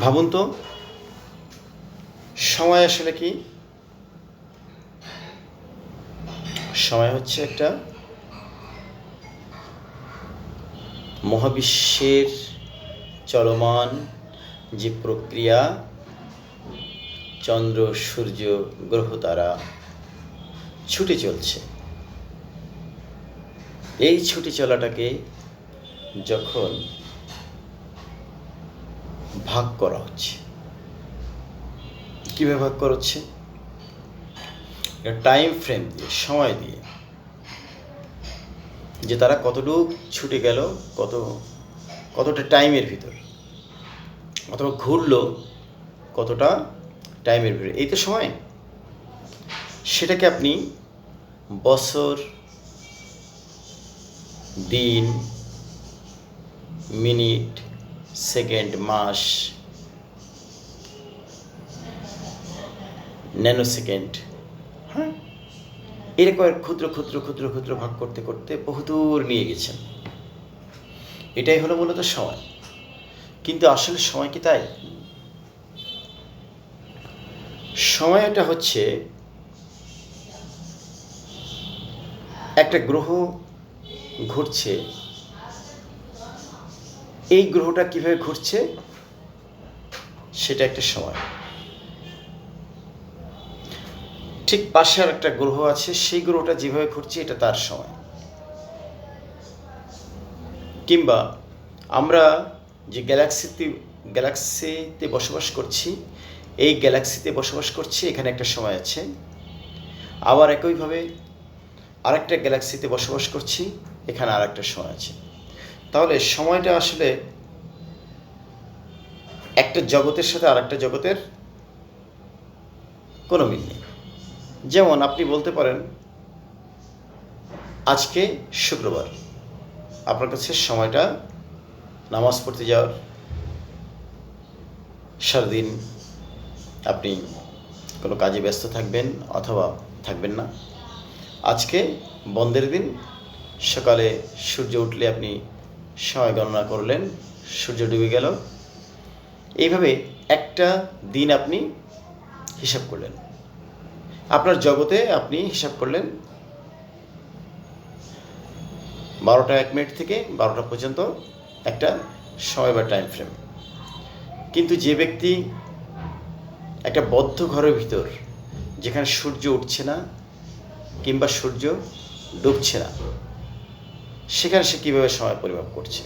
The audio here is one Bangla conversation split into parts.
ভাবুন তো, সময় আসলে কি? সময় হচ্ছে একটা মহাবিশ্বের চলমান যে প্রক্রিয়া, চন্দ্র, সূর্য, গ্রহ তারা ছুটে চলছে। এই ছুটে চলাটাকে যখন ভাগ করা হচ্ছে। কীভাবে ভাগ করা হচ্ছে? টাইম ফ্রেম দিয়ে, সময় দিয়ে। যে তারা কতটুকু ছুটে গেল, কত, কতটা টাইমের ভিতর, অথবা ঘুরলো, কতটা টাইমের ভিতর। এই তো সময়। সেটাকে আপনি বছর, দিন মিনিট সেকেন্ড মাস। Nano second. হ্যাঁ? এরকম ক্ষুদ্র ক্ষুদ্র ক্ষুদ্র ক্ষুদ্র ভাগ করতে করতে বহুদূর নিয়ে গেছেন। এটাই হলো মূলত সময়। কিন্তু আসলে সময় কি তাই? সময়টা হচ্ছে একটা গ্রহ ঘুরছে এই গ্রহটা কীভাবে ঘুরছে সেটা একটা সময়। ঠিক পাশে আর একটা গ্রহ আছে, সেই গ্রহটা যেভাবে ঘুরছে এটা তার সময়। কিংবা আমরা যে গ্যালাক্সিতে গ্যালাক্সিতে বসবাস করছি, এই গ্যালাক্সিতে বসবাস করছি, এখানে একটা সময় আছে। আবার একইভাবে আরেকটা গ্যালাক্সিতে বসবাস করছি, এখানে আর একটা সময় আছে। তাহলে সময়টা আসলে একটা জগতের সাথে আর একটা জগতের কোনো মিল নেই। যেমন আপনি বলতে পারেন, আজকে শুক্রবার। আপনার কাছে সময়টা নামাজ পড়তে যাওয়ার সারাদিন আপনি কোনো কাজে ব্যস্ত থাকবেন অথবা থাকবেন না। আজকে বন্ধের দিন, সকালে সূর্য উঠলে আপনি সময় গণনা করলেন, সূর্য ডুবে গেল। এইভাবে একটা দিন আপনি হিসাব করলেন। আপনার জগতে আপনি হিসাব করলেন বারোটা এক মিনিট থেকে বারোটা পর্যন্ত একটা সময় বা টাইম ফ্রেম কিন্তু যে ব্যক্তি একটা বদ্ধ ঘরের ভিতর যেখানে সূর্য উঠছে না কিংবা সূর্য ডুবছে না সেখানে সে কীভাবে সময় পরিমাপ করছে?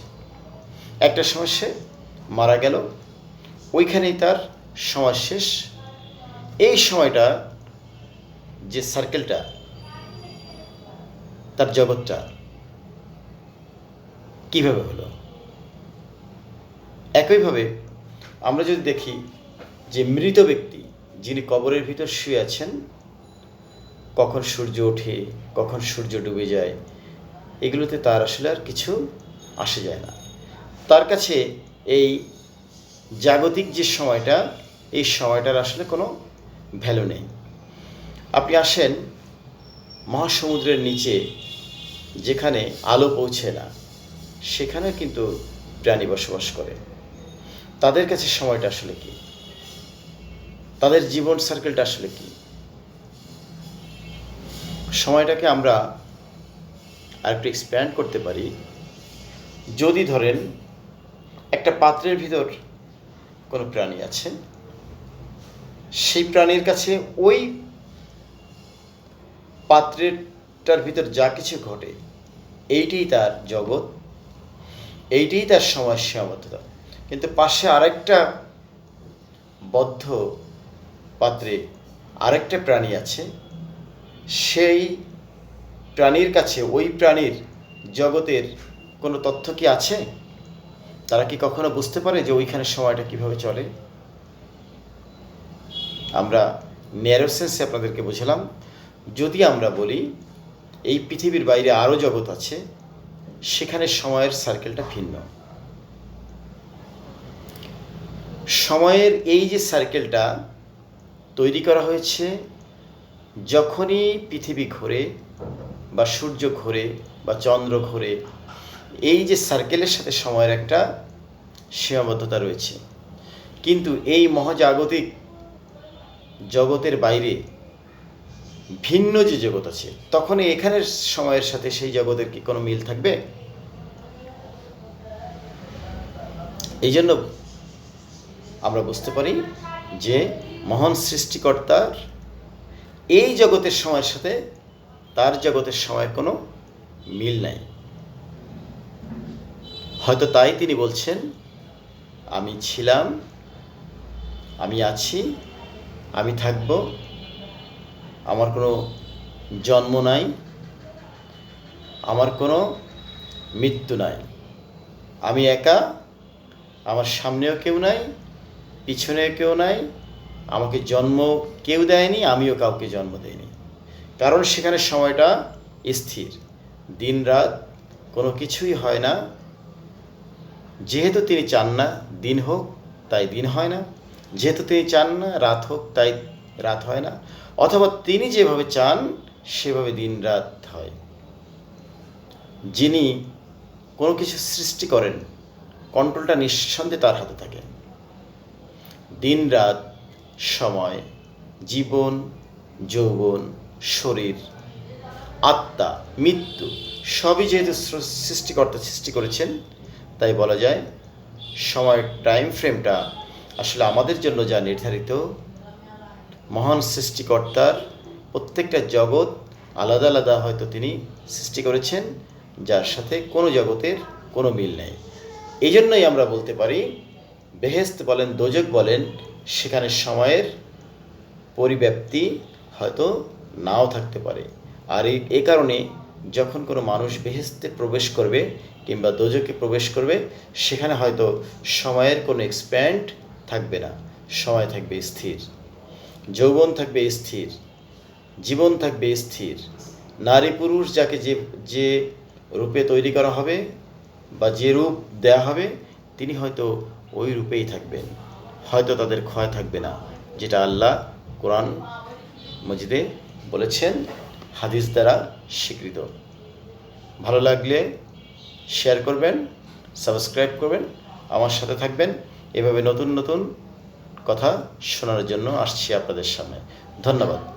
একটা সময় সে মারা গেল, ওইখানেই তার সময় শেষ। এই সময়টা যে সার্কেলটা তার জগৎটা কীভাবে হলো? একইভাবে আমরা যদি দেখি যে মৃত ব্যক্তি যিনি কবরের ভিতর শুয়ে আছেন, কখন সূর্য ওঠে, কখন সূর্য ডুবে যায় এগুলোতে তার আসলে আর কিছু আসে যায় না। তার কাছে এই জাগতিক যে সময়টা, এই সময়টার আসলে কোনো ভ্যালু নেই। আপনি আসেন মহাসমুদ্রের নিচে, যেখানে আলো পৌঁছে না, সেখানে কিন্তু প্রাণী বসবাস করে। তাদের কাছে সময়টা আসলে কি? তাদের জীবন সার্কেলটা আসলে কি? সময়টাকে আমরা আরেকটু এক্সপ্যান্ড করতে পারি। যদি ধরেন একটা পাত্রের ভিতর কোনো প্রাণী আছে, সেই প্রাণীর কাছে ওই পাত্রেরটার ভিতর যা কিছু ঘটে, এইটাই তার জগৎ, এইটাই তার সময় সীমাবদ্ধতা কিন্তু পাশে আরেকটা বদ্ধ পাত্রে আরেকটা প্রাণী আছে, সেই প্রাণীর কাছে, ওই প্রাণীর জগতের কোনো তথ্য কি আছে? তারা কি কখনো বুঝতে পারে যে ওইখানে সময়টা কীভাবে চলে? আমরা ন্যারোসেন্সে আপনাদেরকে বুঝলাম। যদি আমরা বলি, এই পৃথিবীর বাইরে আরও জগৎ আছে, সেখানে সময়ের সার্কেলটা ভিন্ন। সময়ের এই যে সার্কেলটা তৈরি করা হয়েছে, যখনই পৃথিবী ঘোরে বা সূর্য ঘোরে বা চন্দ্র ঘোরে, এই যে সার্কেলের সাথে সময়ের একটা সীমাবদ্ধতা রয়েছে। কিন্তু এই মহাজাগতিক জগতের বাইরে ভিন্ন যে জগৎ আছে, তখন এখানের সময়ের সাথে সেই জগতের কি কোনো মিল থাকবে? এই জন্য আমরা বুঝতে পারি যে মহান সৃষ্টিকর্তার এই জগতের সময়ের সাথে তার জগতের সময়ের কোনো মিল নাই। হয়তো তাই তিনি বলছেন, আমি ছিলাম, আমি আছি, আমি থাকব, আমার কোনো জন্ম নাই, আমার কোনো মৃত্যু নাই। আমি একা, আমার সামনেও কেউ নাই, পিছনেও কেউ নাই, আমাকে জন্ম কেউ দেয়নি, আমিও কাউকে জন্ম দেয়নি কারণ সেখানে সময়টা স্থির। দিন রাত কোনো কিছুই হয় না। যেহেতু তিনি চান না, দিন হোক তাই দিন হয় না। যেহেতু তিনি চান না, রাত হোক তাই রাত হয় না। অথবা তিনি যেভাবে চান, সেভাবে দিন রাত হয়। যিনি কোনো কিছু সৃষ্টি করেন, কন্ট্রোলটা নিঃসন্দেহে তার হাতে থাকে। দিন রাত, সময়, জীবন, যৌবন শরীর, আত্মা, মৃত্যু সবই যেহেতু সৃষ্টিকর্তা সৃষ্টি করেছেন, তাই বলা যায় সময়ের টাইম ফ্রেমটা আসলে আমাদের জন্য যা নির্ধারিত, মহান সৃষ্টিকর্তার প্রত্যেকটা জগৎ আলাদা আলাদা হয়তো তিনি সৃষ্টি করেছেন, যার সাথে কোনো জগতের কোনো মিল নেই। এই জন্যই আমরা বলতে পারি বেহেস্ত বলেন, দোজক বলেন, সেখানে সময়ের পরিব্যাপ্তি হয়তো নাও থাকতে পারে। আর এই কারণে যখন কোনো মানুষ বেহেস্তে প্রবেশ করবে কিংবা দোজকে প্রবেশ করবে, সেখানে হয়তো সময়ের কোনো এক্সপ্যান্ড থাকবে না। সময় থাকবে স্থির। যৌবন থাকবে স্থির। জীবন থাকবে স্থির। নারী পুরুষ যাকে যে যে রূপে তৈরি করা হবে বা যে রূপ দেয়া হবে, তিনি হয়তো ওই রূপেই থাকবেন। হয়তো তাদের ক্ষয় থাকবে না, যেটা আল্লাহ কোরআন মজিদে বলেছেন, হাদিস দ্বারা স্বীকৃত। ভালো লাগলে শেয়ার করবেন সাবস্ক্রাইব করবেন, আমার সাথে থাকবেন। এভাবে নতুন নতুন কথা শোনার জন্য আসছি আপনাদের সামনে। ধন্যবাদ।